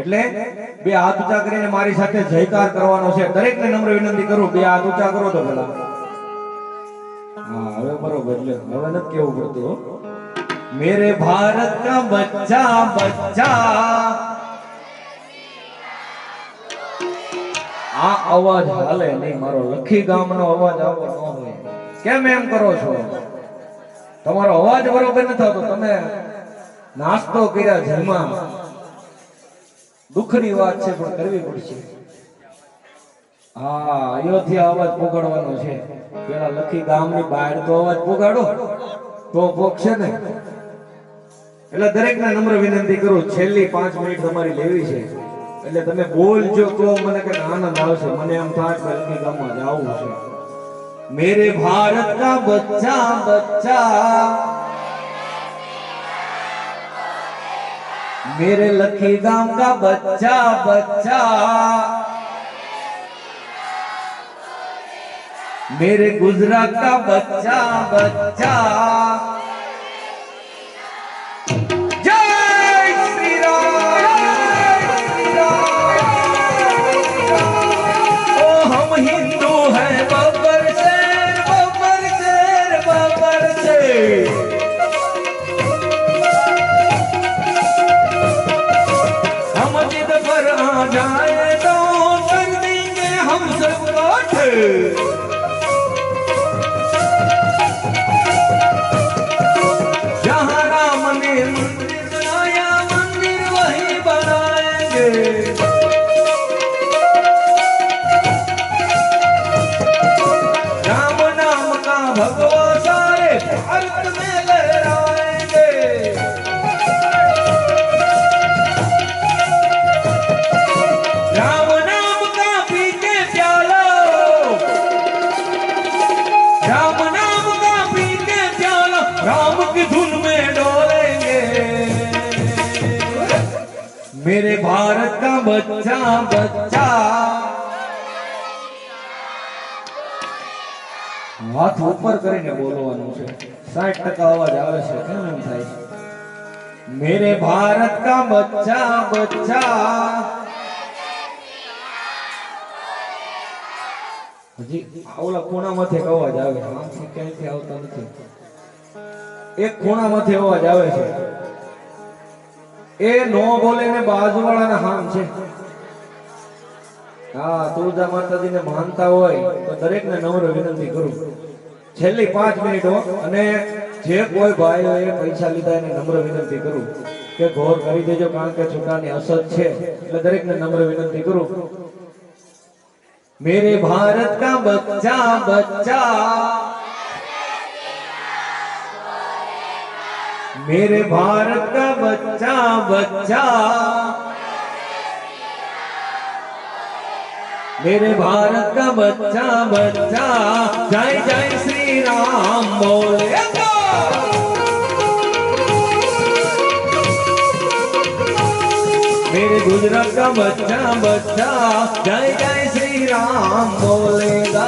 એટલે બે હાથ ઊંચા કરીને મારી સાથે જયકાર કરવાનો છે. દરેકને નમ્ર વિનંતી કરું, બે હાથ ઊંચા કરો તો પેલા હવે બરોબર એટલે હવે નથી કેવું પડતું મેરે ભારત કા બચ્ચા બચ્ચા. આ અવાજ હાલે નહીં, મારો લખી ગામનો અવાજ આવો ન હોય. કેમ એમ કરો છો? તમારો અવાજ બરોબર નથી થતો તમે નાસ્તો કર્યા જમા દુઃખની વાત છે, પણ કરવી પડશે. હા, અયોધ્યા અવાજ પોગાડવાનો છે. પેલા લખી ગામની બહાર તો અવાજ પોગાડો. તો પોગશે ને? એટલે દરેકને નમ્ર વિનંતી કરું, છેલ્લી પાંચ મિનિટ તમારી લેવી છે. એટલે તમે બોલજો તો મને કઈ આનંદ આવશે. મને એમ થાય કે લખી ગામમાં જવું છે. મેરે ભારત કા બચ્ચા બચ્ચા. मेरे लखी गाँव का बच्चा बच्चा। मेरे गुजरा का बच्चा बच्चा। मेरे भारत का बच्चा बच्चा હાથ ઉપર કરીને બોલવાનું છે 60% અવાજ આવે છે. કેમ એમ થાય? છે મેરે ભારત કા બચ્ચા બચ્ચા. હજી ઓલા ખૂણામાંથી એક અવાજ આવે છે. આમથી ક્યાંયથી આવતા નથી. એક ખૂણામાંથી અવાજ આવે છે. એ નો બોલે ને બાજુવાળાના હામ છે. હા તુળજા માતાજીને માનતા હોય, તો દરેકને નમ્ર વિનંતી કરું. છેલ્લી પાંચ મિનિટ હો અને જે કોઈ ભાઈઓ એ પૈસા લીધા એને નમ્ર વિનંતી કરું કે ઘોર કરી દેજો, કારણ કે છૂટાની અસર છે. એટલે દરેક ને નમ્ર વિનંતી કરું. મેરે ભારત કા બચ્ચા બચ્ચા. મેરે ભારત કા બચ્ચા બચ્ચા. मेरे भारत का बच्चा बच्चा जय जय श्री राम बोले मेरे गुजरात का बच्चा बच्चा जय जय श्री राम बोलेगा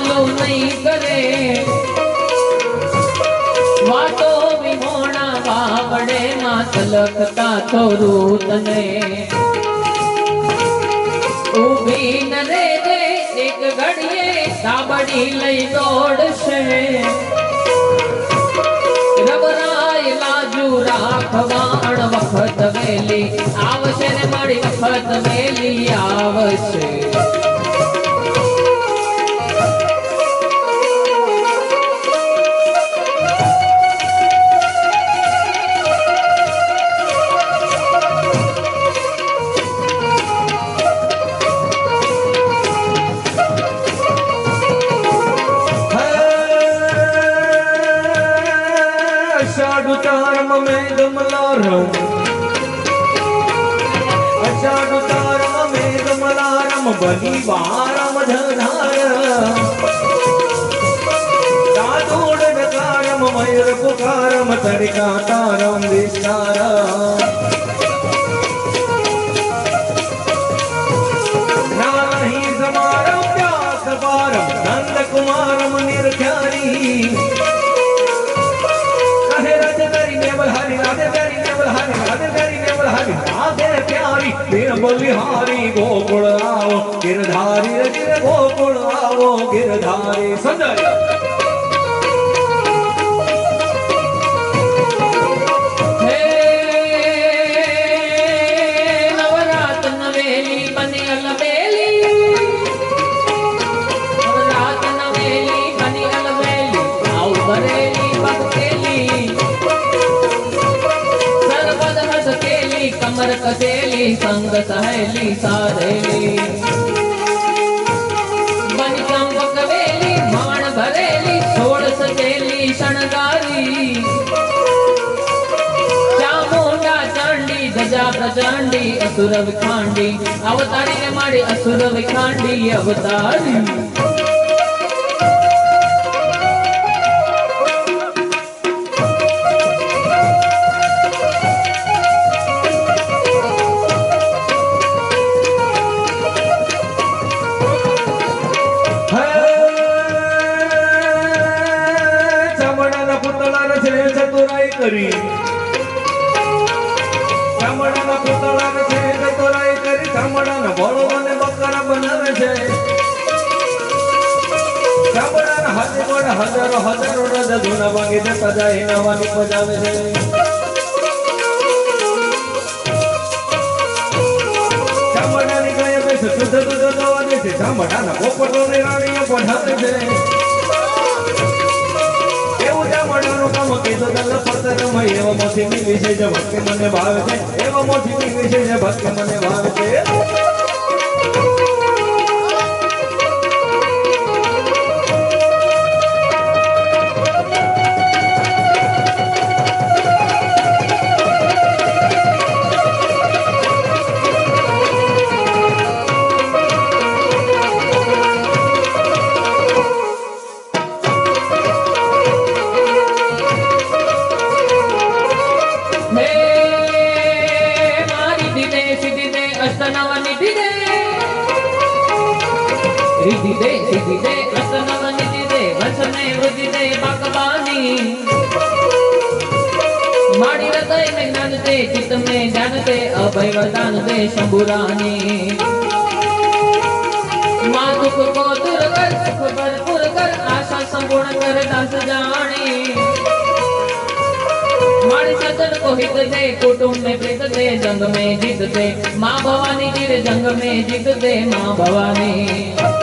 માલુમ નહીં કરે. વાતો વિહોણા બાવડે માં તલકતા થોરું તને. ઊભી ન રે રે એક ઘડીએ સાબડી લઈ દોડશે. રબરાય લાજુ રાખવાણ વખત વેલી આવશે ને મળી વખત વેલી આવશે. અષાઢ ચારમાં મેં દમલા રહું અષાઢ ચારમાં મેં દમલા રમ, બની બારમ ધનાર દાદોડ ડકારમ મયુર પુકારમ, તરિકા તારમ વિસ્તાર. નંદકુમારમ નિર્ખ્યારી રાધે પ્યારી બિન બલિહારી ગોકુળ આવો ગિરધારી ગિર ગોકુળ આવો ગિરધારી સંજય. કસેલી સંગ સહેલી સારેલી બની ચંપક વેલી માણ ભરેલી છોડ સજેલી શણગારી ચામુંડા ચાંડી ગજા પ્રચંડી અસુર વિખાંડી અવતારીને માડી અસુર વિખાંડી અવતારી હજારો હજારો રાજા ધૂના વાગી જતા જાય નવાની બજાવે છે. ચામડાની બેસે શુદ્ધ દૂધ દવા છે. એવું મોસીની વિશે જે ભક્તિ મને ભાવે છે. એવો મોસીની વિશે જે મને ભાવે છે. ज्ञान दे चित्त में ज्ञान दे अभय वरदान दे शंभुरानी माँ दुख को दूर कर सुख भरपूर कर आशा संपूर्ण कर दास जानी माड़ी सजन को हित दे कुटुंब में प्रीत दे जंग में जीत दे माँ भवानी जीत जंग में जीत दे माँ भवानी